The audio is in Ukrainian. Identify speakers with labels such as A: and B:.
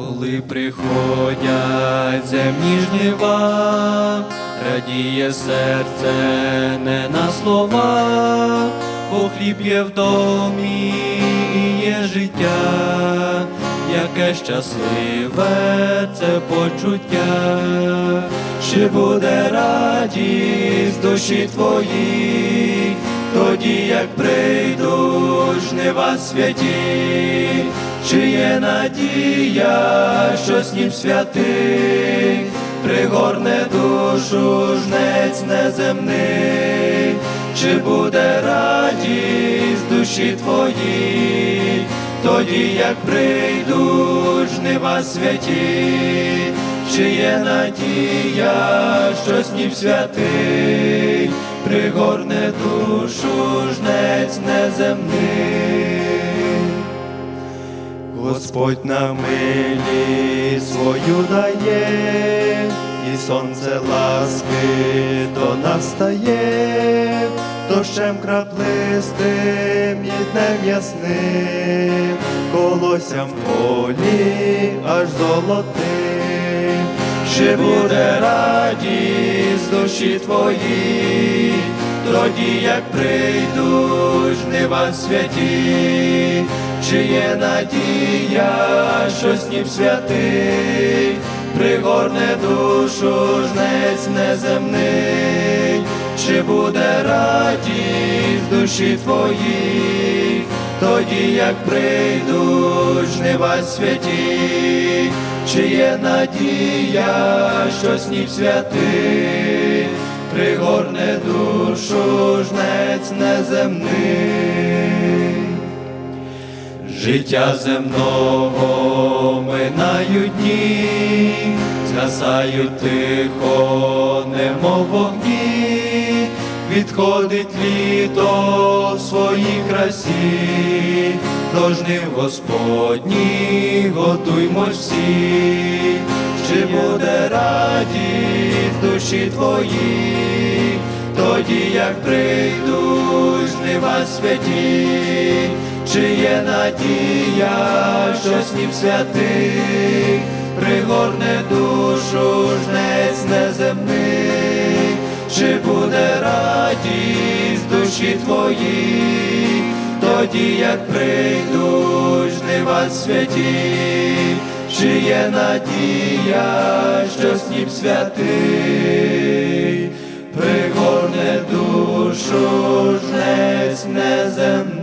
A: коли приходять земні жнива, радіє серце не на слова, бо хліб є в домі і є життя, яке щасливе це почуття, чи буде радість душі твої, тоді як прийдуть жнива святі, чи є надія, що снім святий, пригорне душу жнець неземний, чи буде радість душі твої, тоді як прийдуть жнива святі, чи є надія, що снів святий, пригорне душу жнець неземний. Господь на милі свою дає, і сонце ласки до нас стає, дощем краплистим і днем ясним, колоссям полі аж золотим, чи буде радість душі твої, тоді як прийдуть жнива святі, чи є надія, що снів святий, пригорне душу жнець неземний, чи буде радість душі твої, тоді як прийдуть жнива святі, чи є надія, що снів святий, пригорне душу жнець неземний. Життя земного минають дні, згасають тихо, немов вогні, відходить літо в своїй красі, до жнив Господні готуймо всі, чи буде радість душі твої, тоді як прийдуть жнива святі, чи є надія, що снів святий, пригорне душу жнець неземний, чи буде радість душі твої, тоді як прийдуть жнива святі, чи є надія, що снів святий, пригорне душу жнець неземний.